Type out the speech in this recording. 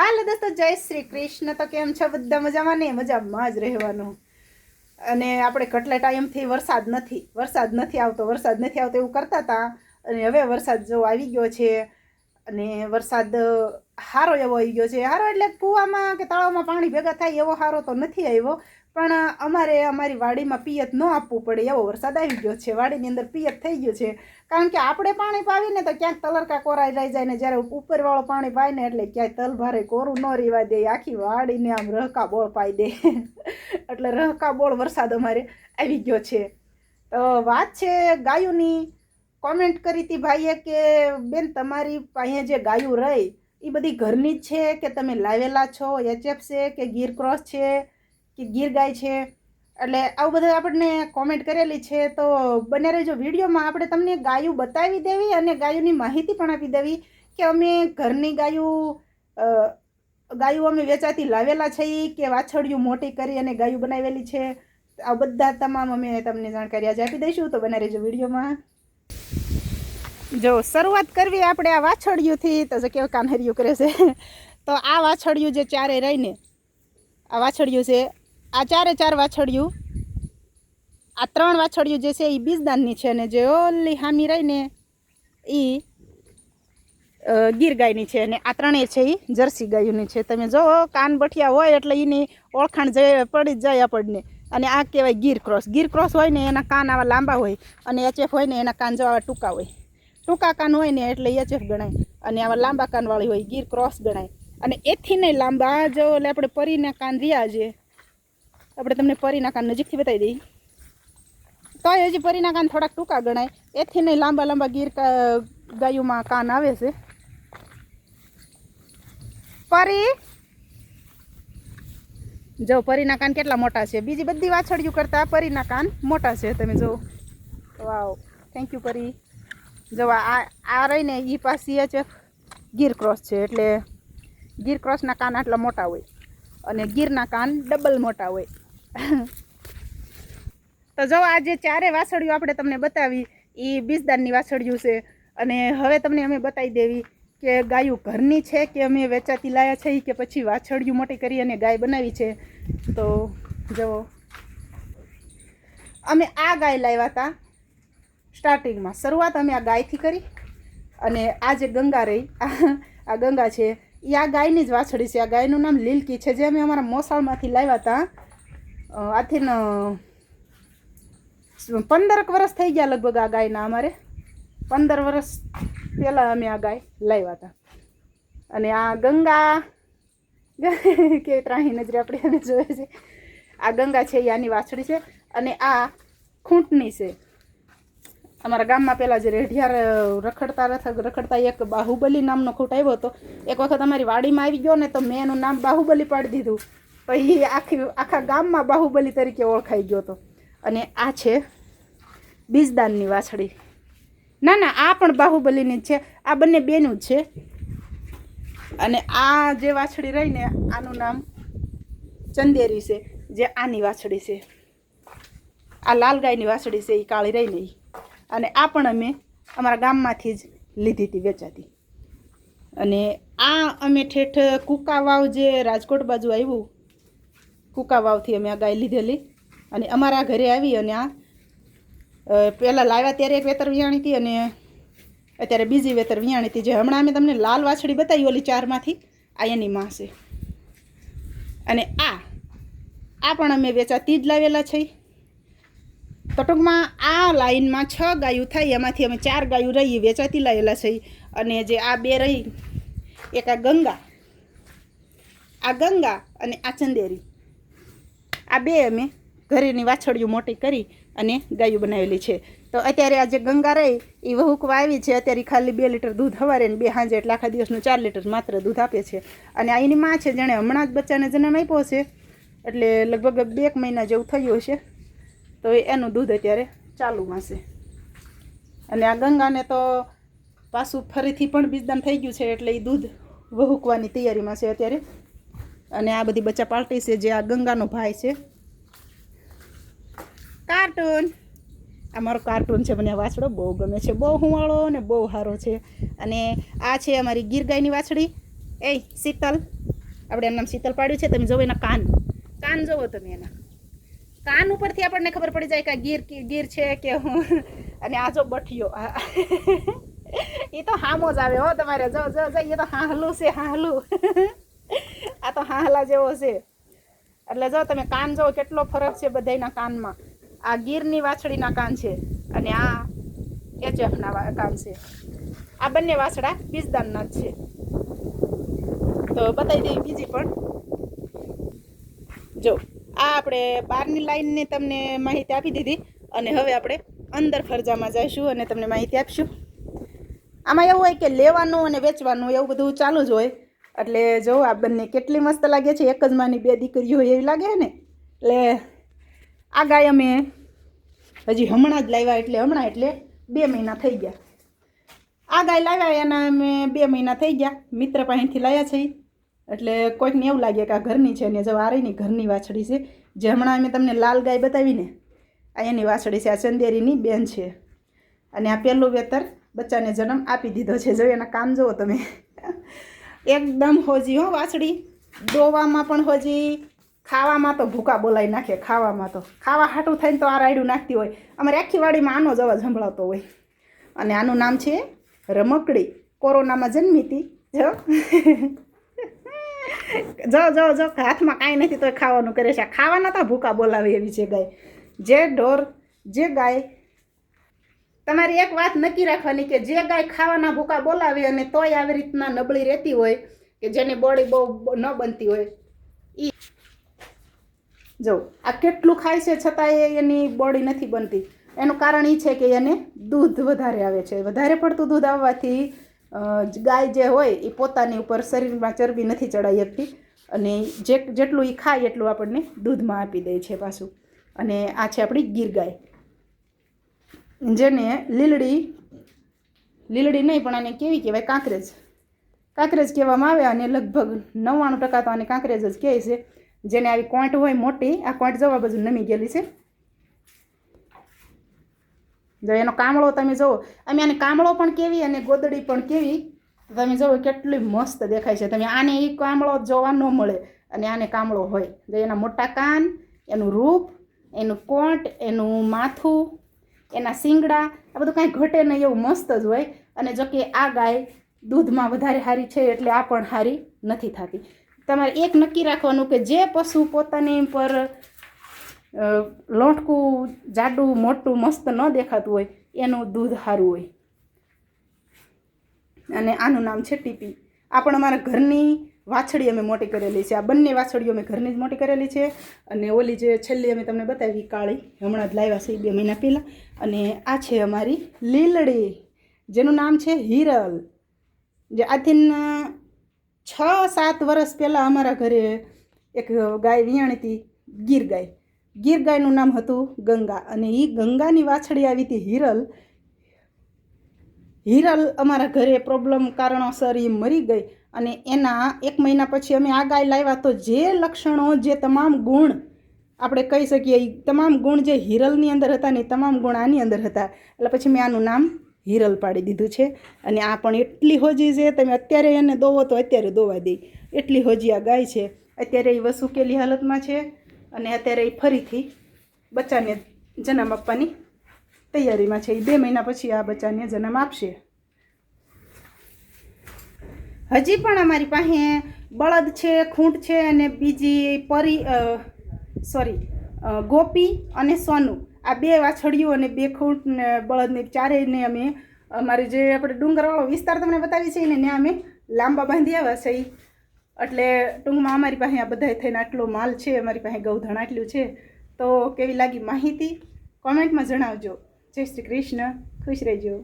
હાલો દોસ્તો, જય શ્રી કૃષ્ણ. તો કેમ છો? બધા મજામાં ને? મજામાં જ રહેવાનું. અને આપણે કેટલા ટાઈમથી વરસાદ નથી વરસાદ નથી આવતો, વરસાદ નથી આવતો એવું કરતા હતા. અને હવે વરસાદ જો આવી ગયો છે, અને વરસાદ સારો એવો આવી ગયો છે. સારો એટલે કૂવામાં કે તળાવમાં પાણી ભેગા થાય એવો સારો તો નથી આવ્યો. પણ અમારે અમારી વાડીમાં પિયત ન આપવું પડે, એવો વરસાદ આવી ગયો છે, વાડીની અંદર પિયત થઈ ગયું છે. કારણ કે આપણે પાણી પાવીને તો ક્યાંક તલરકા કોરાઈ રહી જાય ને જ્યારે ઉપરવાળો પાણી પાય ને એટલે ક્યાંય તલ ભારે કોરું ન રહેવા દે, આખી વાડીને આમ રહકા બોળ પાઈ દે. એટલે રહકા બોળ વરસાદ અમારે આવી ગયો છે. તો વાત છે ગાયોની. કોમેન્ટ કરી હતી ભાઈએ કે, બેન, તમારી પાસે જે ગાયું રહી એ બધી ઘરની જ છે કે તમે લાવેલા છો, એચએફ છે કે ગીર ક્રોસ છે? કે ગીર ગાય છે. એટલે આવું બધું આપણને કોમેન્ટ કરેલી છે, તો બને રહેજો વિડીયોમાં. આપણે તમને ગાયું બતાવી દેવી અને ગાયોની માહિતી પણ આપી દેવી કે અમે ઘરની ગાયું ગાયું અમે વેચાતી લાવેલા છે કે વાછડિયું મોટી કરી અને ગાયું બનાવેલી છે. આ બધા તમામ અમે તમને જાણકારી આજે આપી દઈશું, તો બને રહેજો વિડીયોમાં. જો શરૂઆત કરવી આપણે આ વાછડિયુંથી તો જો કેવું કાનહરિયું કરે છે. તો આ વાછડિયું જે ચારે રહીને, આ વાછડિયું છે આ ચારે ચાર વાછડિયું. આ ત્રણ વાછડિયું જે છે એ બીજદાનની છે અને જે ઓલી હામી રહીને એ ગીર ગાયની છે અને આ ત્રણેય છે એ જર્સી ગાયોની છે. તમે જો કાન બઠિયા હોય એટલે એની ઓળખાણ જઈ પડી જ જાય આપણને. અને આ કહેવાય ગીર ક્રોસ. ગીર ક્રોસ હોય ને એના કાન આવા લાંબા હોય અને એચએફ હોય ને એના કાન જો આવા ટૂંકા હોય. ટૂંકા કાન હોય ને એટલે એચએફ ગણાય. અને આવા લાંબા કાનવાળી હોય, ગીર ક્રોસ ગણાય. અને એથી નહીં લાંબા, જો એટલે આપણે પરીના કાન રહ્યા છે આપણે તમને પરીના કાન નજીકથી બતાવી દઈએ તો હજી પરીના કાન થોડાક ટૂંકા ગણાય. એથી નહીં લાંબા લાંબા ગીર ગાયોમાં કાન આવે છે. પરી! જો પરીના કાન કેટલા મોટા છે. બીજી બધી વાછડિયું કરતાં પરીના કાન મોટા છે. તમે જો. વાવ. થેન્ક યુ પરી. જો, આ આ રહીને એ પાસી છે ગીર ક્રોસ છે. એટલે ગીર ક્રોસના કાન આટલા મોટા હોય. અને ગીરના કાન ડબલ મોટા હોય. તો જો આ જે ચારે વાછડિયું આપણે તમને બતાવી એ બીજદારની વાછડિયું છે. અને હવે તમને અમે બતાવી દેવી કે ગાયું ઘરની છે કે અમે વેચાતી લાયા છે કે પછી વાછડિયું મોટી કરી અને ગાય બનાવી છે. તો જુઓ અમે આ ગાય લાવ્યા હતા સ્ટાર્ટિંગમાં. શરૂઆત અમે આ ગાયથી કરી અને આ જે ગંગા રહી, આ ગંગા છે એ આ ગાયની જ વાછડી છે. આ ગાયનું નામ લીલકી છે, જે અમે અમારા મોસાળમાંથી લાવ્યા હતા. આથી પંદરક વર્ષ થઈ ગયા લગભગ આ ગાયના અમારે. પંદર વર્ષ પહેલાં અમે આ ગાય લાવ્યા હતા. અને આ ગંગા કે ત્રાહી નજરે આપણે એને જોઈએ છે. આ ગંગા છે, એ આની વાછડી છે અને આ ખૂંટની છે. અમારા ગામમાં પહેલાં જે રેઢિયાર રખડતા રખડતા એક બાહુબલી નામનો ખૂંટ આવ્યો હતો. એક વખત અમારી વાડીમાં આવી ગયો ને તો મેં એનું નામ બાહુબલી પાડી દીધું. એ આખી આખા ગામમાં બાહુબલી તરીકે ઓળખાઈ ગયો હતો અને આ છે બીજદાનની વાછડી. ના ના, આ પણ બાહુબલીની જ છે. આ બંને બેનું જ છે. અને આ જે વાછડી રહીને આનું નામ ચંદેરી છે, જે આની વાછડી છે. આ લાલ ગાયની વાછડી છે એ કાળી રહીને નહીં અને આ પણ અમે અમારા ગામમાંથી જ લીધી હતી, વેચાતી. અને આ અમે ઠેઠ કુકા વાવ જે રાજકોટ બાજુ આવ્યું કુકા વાવથી અમે આ ગાય લીધેલી. અને અમારા ઘરે આવી અને આ પહેલાં લાવ્યા ત્યારે એક વેતર વિયાણી હતી અને અત્યારે બીજી વેતર વિયાણી હતી. જે હમણાં અમે તમને લાલ વાછડી બતાવી ઓલી ચારમાંથી, આ એની માં છે. અને આ આ પણ અમે વેચાતી જ લાવેલા છે. તો ટૂંકમાં આ લાઈનમાં છ ગાયું થાય, એમાંથી અમે ચાર ગાયું રહી વેચાતી લાવેલા છે. અને જે આ બે રહી, એક આ ગંગા આ ગંગા અને આ ચંદેરી. આ બે અમે ઘરેની વાછળીઓ મોટી કરી અને ગાયું બનાવેલી છે. તો અત્યારે આ જે ગંગા રહી એ વહુકવા આવી છે. અત્યારે ખાલી બે લીટર દૂધ હવારે બે સાંજે એટલે આખા દિવસનું ચાર લીટર માત્ર દૂધ આપે છે. અને આ એની માં છે, જેણે હમણાં જ બચ્ચાને જન્મ આપ્યો છે, એટલે લગભગ બે એક મહિના જેવું થયું હશે. તો એનું દૂધ અત્યારે ચાલુમાં છે. અને આ ગંગાને તો પાછું ફરીથી પણ બીજદાન થઈ ગયું છે, એટલે એ દૂધ વહુકવાની તૈયારીમાં છે અત્યારે. અને આ બધી બચ્ચા પાર્ટી છે, જે આ ગંગાનો ભાઈ છે. કાર્ટૂન આ મારો કાર્ટૂન છે, મને વાછડો બહુ ગમે છે, બહુ હુંવાળો અને બહુ સારો છે. અને આ છે અમારી ગીર ગાયની વાછડી. એ શીતલ. આપણે એમ નામ શીતલ પાડ્યું છે, તમે જોવો એના કાન. કાન જોવો તમે એના. કાન ઉપરથી આપણને ખબર પડી જાય કે ગીર ગીર છે કે હું. અને આ જો બઠિયો એ તો હામો જ આવે હો તમારે. જો જો જઈએ તો હાહલું છે, હાહલું. આ તો હાહલા જેવો છે. એટલે જો તમે કાન જો કેટલો ફરક છે બધાયના કાનમાં. આ ગીરની વાછડીના કાન છે અને આ એચએફના કાન છે. આ બંને વાછડા બીજદાનના જ છે. તો બતાવી દઈએ બીજી પણ. જો, આ આપણે બહારની લાઈનની તમને માહિતી આપી દીધી અને હવે આપણે અંદર ફરજામાં જઈશું અને તમને માહિતી આપીશું. આમાં એવું હોય કે લેવાનું અને વેચવાનું એવું બધું ચાલુ જ હોય. એટલે જો આ બંને કેટલી મસ્ત લાગે છે, એક જ માની બે દીકરીઓ હોય એવી લાગે ને? એટલે આ ગાય અમે હજી હમણાં જ લાવ્યા એટલે હમણાં એટલે બે મહિના થઈ ગયા. આ ગાય લાવ્યા એના અમે બે મહિના થઈ ગયા. મિત્ર પાસેથી લાવ્યા છે એટલે કોઈકને એવું લાગે કે આ ઘરની છે ને જો આ રહીની ઘરની વાછડી છે. જે હમણાં અમે તમને લાલ ગાય બતાવીને આ એની વાછડી છે, આ ચંદેરીની બેન છે. અને આ પહેલું વેતર બચ્ચાને જન્મ આપી દીધો છે. જો એના કામ જુઓ તમે. એકદમ હોજી હો વાછડી. દોવામાં પણ હોજી. ખાવામાં તો ભૂકા બોલાવી નાખે, ખાવામાં તો. ખાવા હાટું થઈને તો આ રાયડું નાખતી હોય. અમારે આખી વાડીમાં આનો જ અવાજ સંભળાતો હોય. અને આનું નામ છે રમકડી. કોરોનામાં જન્મી હતી. જો. જો જો જો. હાથમાં કાંઈ નથી તો ખાવાનું કરે છે. ખાવાના તો ભૂકા બોલાવે એવી છે ગાય. જે ઢોર, જે ગાય તમારી એક વાત નક્કી રાખવાની કે જે ગાય ખાવાના ભૂકા બોલાવે અને તોય આવી રીતના નબળી રહેતી હોય કે જેની બોડી બહુ ન બનતી હોય એ જો, આ કેટલું ખાય છે છતાંય એની બોડી નથી બનતી. એનું કારણ એ છે કે એને દૂધ વધારે આવે છે. વધારે પડતું દૂધ આવવાથી ગાય જે હોય એ પોતાની ઉપર શરીરમાં ચરબી નથી ચડાવી શકતી અને જે, જેટલું એ ખાય એટલું આપણને દૂધમાં આપી દે છે પાછું. અને આ છે આપણી ગીર ગાય. જેને લીલડી લીલડી નહીં, પણ આને કેવી કહેવાય? કાંકરેજ. કાંકરેજ કહેવામાં આવે અને લગભગ નવ્વાણું ટકા તો આને કાંકરેજ જ કહે છે. જેને આવી કોંટ હોય મોટી, આ કોંટ જવા બાજુ નમી ગયેલી છે. જો એનો કામળો તમે જુઓ. અમે આને કામળો પણ કેવી અને ગોદડી પણ કેવી તમે જુઓ કેટલી મસ્ત દેખાય છે. તમે આને એ કામળો જોવા ન મળે અને આને કામળો હોય. જો એના મોટા કાન, એનું રૂપ, એનું કોંટ એનું માથું એના શિંગડા, આ બધું કાંઈ ઘટે નહીં એવું મસ્ત જ હોય. અને જો કે આ ગાય દૂધમાં વધારે સારી છે એટલે આ પણ સારી નથી થતી. તમારે એક નક્કી રાખવાનું કે જે પશુ પોતાની પર લોટકું, જાડું, મોટું, મસ્ત ન દેખાતું હોય, એનું દૂધ સારું હોય. અને આનું નામ છે ટીપી. આ પણ અમારા ઘરની વાછડી અમે મોટી કરેલી છે. આ બંને વાછડીઓ અમે ઘરની જ મોટી કરેલી છે. અને ઓલી જે છેલ્લી અમે તમને બતાવી કાળી, હમણાં જ લાવ્યા છે બે મહિના પહેલાં. અને આ છે અમારી લીલડી, જેનું નામ છે હિરલ. જે આથી છ, સાત વર્ષ પહેલાં અમારા ઘરે એક ગાય વિયાણી હતી ગીર ગાય ગીર ગાયનું નામ હતું ગંગા. અને એ ગંગાની વાછડી આવી હતી હિરલ. હિરલ અમારા ઘરે પ્રોબ્લેમ કારણોસર એ મરી ગઈ. અને એના એક મહિના પછી અમે આ ગાય લાવ્યા. તો જે લક્ષણો, જે તમામ ગુણ, આપણે કહી શકીએ એ તમામ ગુણ જે હિરલની અંદર હતા ને તમામ ગુણ આની અંદર હતા. એટલે પછી મેં આનું નામ હિરલ પાડી દીધું છે. અને આ પણ એટલી હોજી છે, તમે અત્યારે એને દોવો તો અત્યારે દોવા દે. એટલી હોજી આ ગાય છે. અત્યારે એ વસુકેલી હાલતમાં છે અને અત્યારે એ ફરીથી બચ્ચાને જન્મ આપવાની તૈયારીમાં છે. એ બે મહિના પછી આ બચ્ચાને જન્મ આપશે. હજી પણ અમારી પાસે બળદ છે, ખૂંટ છે અને બીજી પરી સોરી ગોપી અને સોનું. આ બે વાછડીઓ અને બે ખૂંટ ને બળદને ચારેયને અમે અમારે જે આપણે ડુંગરવાળો વિસ્તાર તમને બતાવી છે ને ત્યાં અમે લાંબા બાંધી આવ્યા છે. એટલે ટૂંકમાં અમારી પાસે આ બધા થઈને આટલો માલ છે, અમારી પાસે ગૌધણ આટલું છે. તો કેવી લાગી માહિતી? કોમેન્ટમાં જણાવજો. જય શ્રી કૃષ્ણ. ખુશ રહેજો.